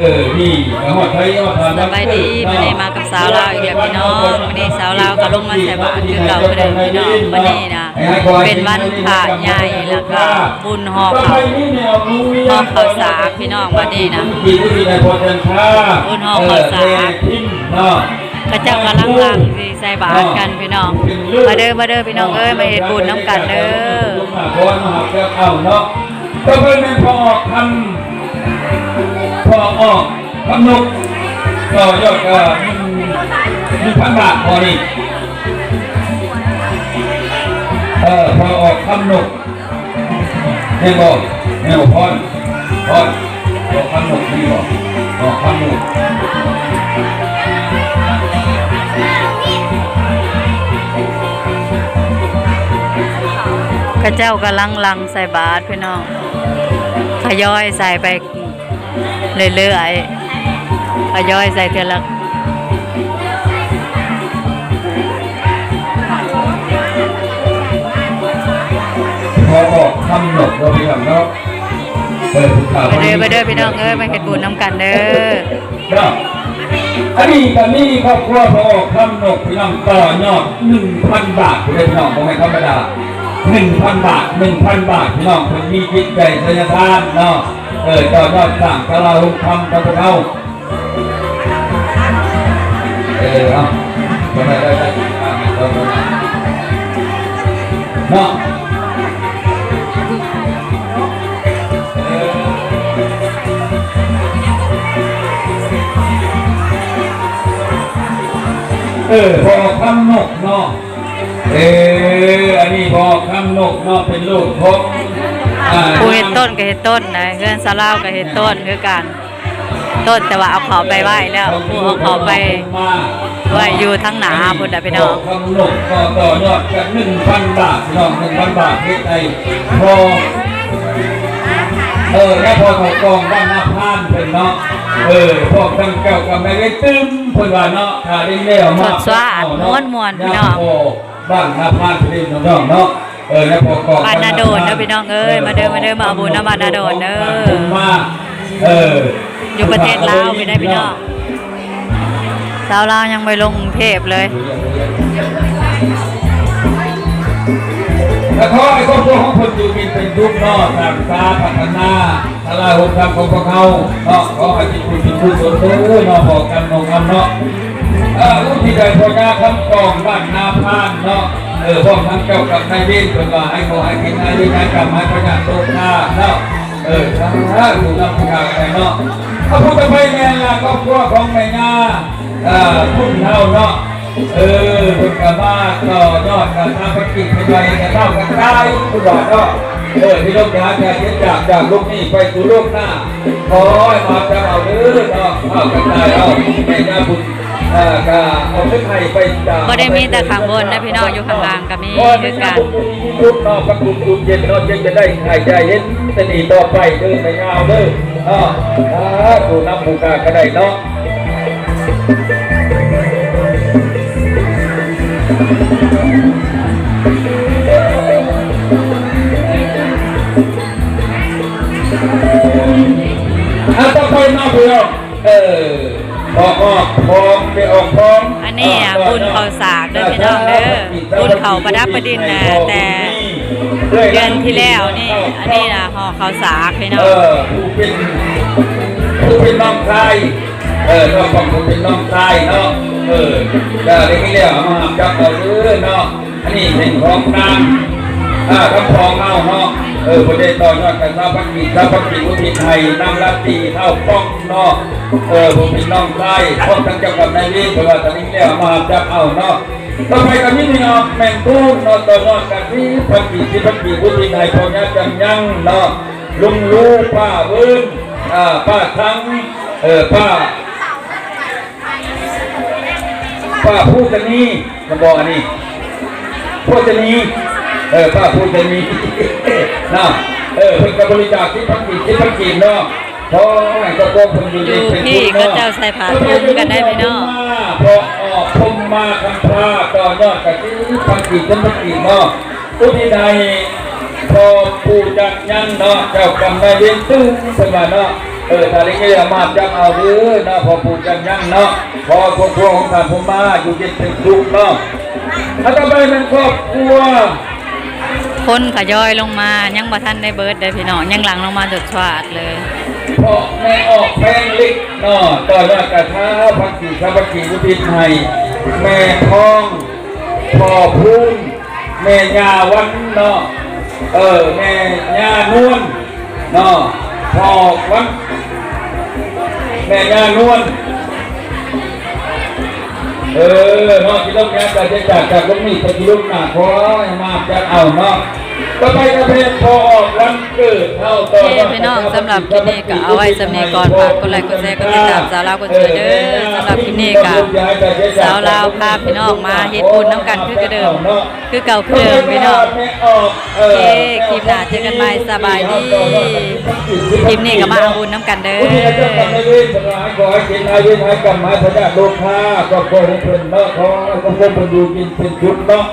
สบายดีวันนี้มากับสาวลาวอีกแล้วพี่น้องวันนี้สาวลาวก็ลงมาใส่บาตรคือเก่าเดิมพี่น้องวันนี้นะเป็นวันพระใหญ่แล้วก็บุญหอเขาหอเขาสากพี่น้องวันนี้นะบุญหอข้าวสารพระเจ้ากำลังลังสิใส่บาตรกันพี่น้องมาเด้อมาเด้อพี่น้องเอ้ยมาเฮ็ดบุญน้ำกันเด้อลุงหาบอลมาหาเจ้าเอาเนาะก็เพิ่นเป็นพอออกคำพ อออกคำนกก็ยอดก็หนึ่งพันบาทพอนี่เออพอออกคำนกเห็นบอกแนวพอนพอนออกคำนกนี่บอกออกคำนกพระเจ้ากำลังลังใส่บาตรพี่น้องทยอยใส่ไป เรื่อยๆทยอยใส่เท่าละพอออกคำหนกเราไปทำเนาะเออผู้ข่าวมาเด้อมาเด้อพี่น้องเอ้ยมาเฮ็ดบุญน้ำกันเด้อเนาะอันนี้ตอนนี้ครอบครัวพอออกคำหนกพี่น้องต่อยอดหนึ่งพันบาทคุณพี่น้องผมไม่ธรรมดาหนึ่งพันบาทหนึ่งพันบาทพี่น้องคนมีจิตใจสัญทานเนาะ เออต่อยอดสร้างกะลาหุคำกับพวกเขาเออเอาก็ได้ได้ได้เอาเออาเนาะเออพอคำนกเนาะเอออันนี้พอคำนกเนาะเป็นลูกพบอ่า ผู้เฮ็ดต้นก็เฮ็ดต้นนะเฮือนสลาวก็เฮ็ดต้นคือกัน ต้นแต่ว่าเอาเขาไปไหว้แล้วผู้เอาเขาไปไหว้อยู่ทั้งหนาพุ่นน่ะพี่น้องพคำนกก็ต่อยอดจากหนึ่งพันบาทพี่น้องหนึ่งพันบาทเฮ็ดไอพอเออแล้วพอเขากองบ้านนาพานเป็นเนาะเออพวกทั้งเก่ากับแม่ได้ตึมเพิ่นว่าเนาะถ้าได้แล้วมาสดสะอาดม่วนๆพี่น้องบ้านนาพานเพิ่นน้องๆเนาะ เออแล้วพอกองบ้านนาโดนเด้อพี่น้องเอ้ยมาเด้อมาเด้อมาเอาบุญนะบ้านนาโดนเด้อมาเอออยู่ประเทศลาวไปได้พี่น้องสาวลาวยังไม่ลงกรุงเทพเลยแล้วขอให้ครอบครัวของคนอยู่กินเป็นยุคเนอกต่างตาพัฒนาทลายหนทางของพวกเขาเนาะขอให้ที่คุณที่คุณสนเด้อเนาะบอกกันนองกันเนาะเออลูกที่ใดพญาคำกองบ้านนาพานเนาะ เออพวกทั้งเจ้ากับนายเวรเพิ่นว่าให้ขอให้กินให้ดีให้กรรมให้พญาโตกหน้าเนาะเออถ้งท่าถูกนำพญาอะไรเนาะพระพุทธไปแม่ละครอบครัวของแม่ย่าเอ่อคุณเฮาเนาะเออคุณกามาต่อยอดการทำธุรกิจไปไกลกันเท่ากันได้คุณบอกก็เออที่โลกยาจะเย็นจากจากโลกนี้ไปสู่โลกหน้าขอให้มาจะเอาเด้อเนาะเอากันได้เอาไม่น่าบุญ เอ่อกาเอาเพื่อไทยไปจากบ่ได้มีแต่ข้างบนนะพี่น้องอยู่ข้างล่างก็มีคือกันทุกนอกประคุณคุณเย็นนอนเย็นจะได้หายใจเย็นจะหนีต่อไปเดินไปยาวเด้ออ่าอ่าดูน้ำบูกาก็ได้เนาะอาต้องไปนอกเพื่อนเออ พอออกพร้อมไปออกพร้อมอันนี้อะบุญเขาสากเด้อพี่น้องเด้อบุญเขาประดับประดิษฐ์นะแต่เดือนที่แล้วนี่ อันนี้นะห่อเขาสากพี่น้อเองอผู้เป็นผู้เป็นน้องชายเออน้องของผู้เป็นน้องชายเนาะเออได้ได้ที่แล้วเอามาจับเอาเด้อเนาะอันนี้เป็นของนางอ่าคำพองเฮาเนาะ เออประเด็นต่อยอดกันราบพักกิจทราบพักกิจวุฒิไทยนำรัตตีเท่าป้องนาะเออผมเป็นน้องชายพ้องทั้งเจ้ากับนายวิเพราะว่าตอนนี้แล้วเอามาจับเอานาะต่อไปกันนี้พี่น้องแมงกุ้งนอนต่อนอนกันที่พันปีที่พันปีพุทธิไทยพอยัจังยังนาะลุงลูป้าเบิ้งอ่าป้าทั้งเออป้าป้าพูดจะนี้มันบอกอันนี้พูดจะนี้เออป้าพูดจะนี้เนาะเออเพิ่งกับบริจาคที่พันปีที่พันปีเนาะเพราะแม่ก็โกงคนอยู่ในเป็นอยู่ที่ก็เจ้าใส่ผ้าถุงกันได้ไหมเนาะพอออกพมมาคำพาต่อยอดกับที่พันกีจนพันกีเนาะอุทิใดพอปูจักยันเนาะเจ้ากรรมนายเวรตึ้งสมาเนาะเออถ้าได้เงี้ยมาจังเอาเด้อเนาะพอปูจังยังเนาะพอครอบครัวของท่านผมมาอยู่เย็นเป็นสุขเนาะถ้าต่อไปเป็นครอบครัว คนขย่อยลงมายังบ่ทันได้เบิดเด้พี่น้องยังหลังลงมาจดชวาดเลยพราะแม่ออกแพงลิกนาะต่อหน้ากระท้าพักกี่ข้าพักกี่วุฒิไทยแม่ทองพ่อพูนแม่ยาวันนาะเออแม่ยานวลนาะพ่อวันแม่ยานวล เออเนาะที่ต้องการจะจากจากลูกนี่ไปที่ลูกหน้าพอมาจะเอาเนาต่อไปกระเพงพอ โอเคพี่น้องสำหรับคลิปนี้ก็เอาไว้สำเนีก่อนฝากกดไลค์กดแชร์กดติดตามสาวลาวกดเชียร์เด้อสำหรับคลิปนี้ก็สาวลาวพาพี่น้องมาเฮ็ดบุญน้ำกันคือกระเดิมคือเก่าคือเดิมพี่น้องโอเคคลิปหน้าเจอกันใหม่สบายดีคลิปนี้ก็มาเอาบุญน้ำกันเด้อขอให้กินนายเวทให้กรรมมาพระเจ้าโลกค้าก็ขอให้เพิ่นเนาะขอให้พระพุทธอยู่กินเป็นชุดเนาะ